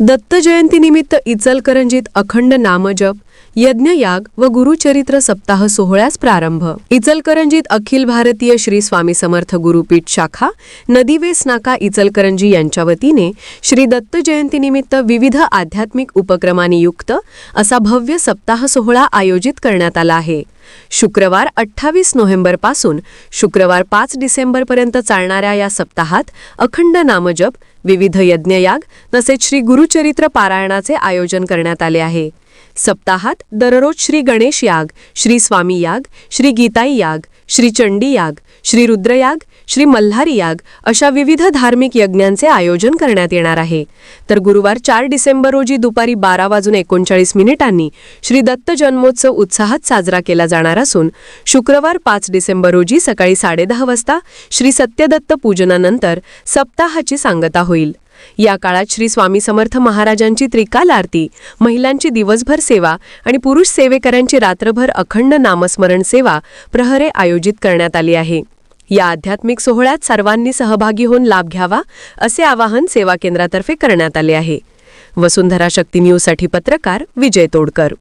दत्त जयंतीनिमित्त इचलकरंजीत अखंड नामजप यज्ञयाग व गुरुचरित्र सप्ताह सोहळ्यास प्रारंभ. इचलकरंजीत अखिल भारतीय श्री स्वामी समर्थ गुरुपीठ शाखा नदीवेस नाका इचलकरंजी यांच्या वतीने श्री दत्त जयंतीनिमित्त विविध आध्यात्मिक उपक्रमांनी युक्त असा भव्य सप्ताह सोहळा आयोजित करण्यात आला आहे. शुक्रवार अठ्ठावीस नोव्हेंबरपासून शुक्रवार पाच डिसेंबरपर्यंत चालणाऱ्या या सप्ताहात अखंड नामजप विविध यज्ञयाग तसेच श्री गुरुचरित्र पारायणाचे आयोजन करण्यात आले आहे. सप्ताहात दररोज श्री गणेश याग श्री स्वामी याग श्री गीताई याग श्री चंडी याग श्री रुद्रयाग श्री मल्हारी याग अशा विविध धार्मिक यज्ञांचे आयोजन करण्यात येणार आहे. तर गुरुवार चार डिसेंबर रोजी दुपारी बारा वाजून एकोणचाळीस मिनिटांनी श्री दत्त जन्मोत्सव उत्साहात साजरा केला जाणार असून शुक्रवार पाच डिसेंबर रोजी सकाळी साडेदहा वाजता श्री सत्यदत्त पूजनानंतर सप्ताहाची सांगता होईल. या काळात श्री स्वामी समर्थ महाराजांची त्रिकाल आरती महिलांची दिवसभर सेवा आणि पुरुष सेवेकऱ्यांची रात्रभर अखंड नामस्मरण सेवा प्रहरे आयोजित करण्यात आली आहे. या आध्यात्मिक सोहळ्यात सर्वांनी सहभागी होऊन लाभ घ्यावा असे आवाहन सेवा केंद्रातर्फे करण्यात आले आहे. वसुंधरा शक्ती न्यूजसाठी पत्रकार विजय तोडकर.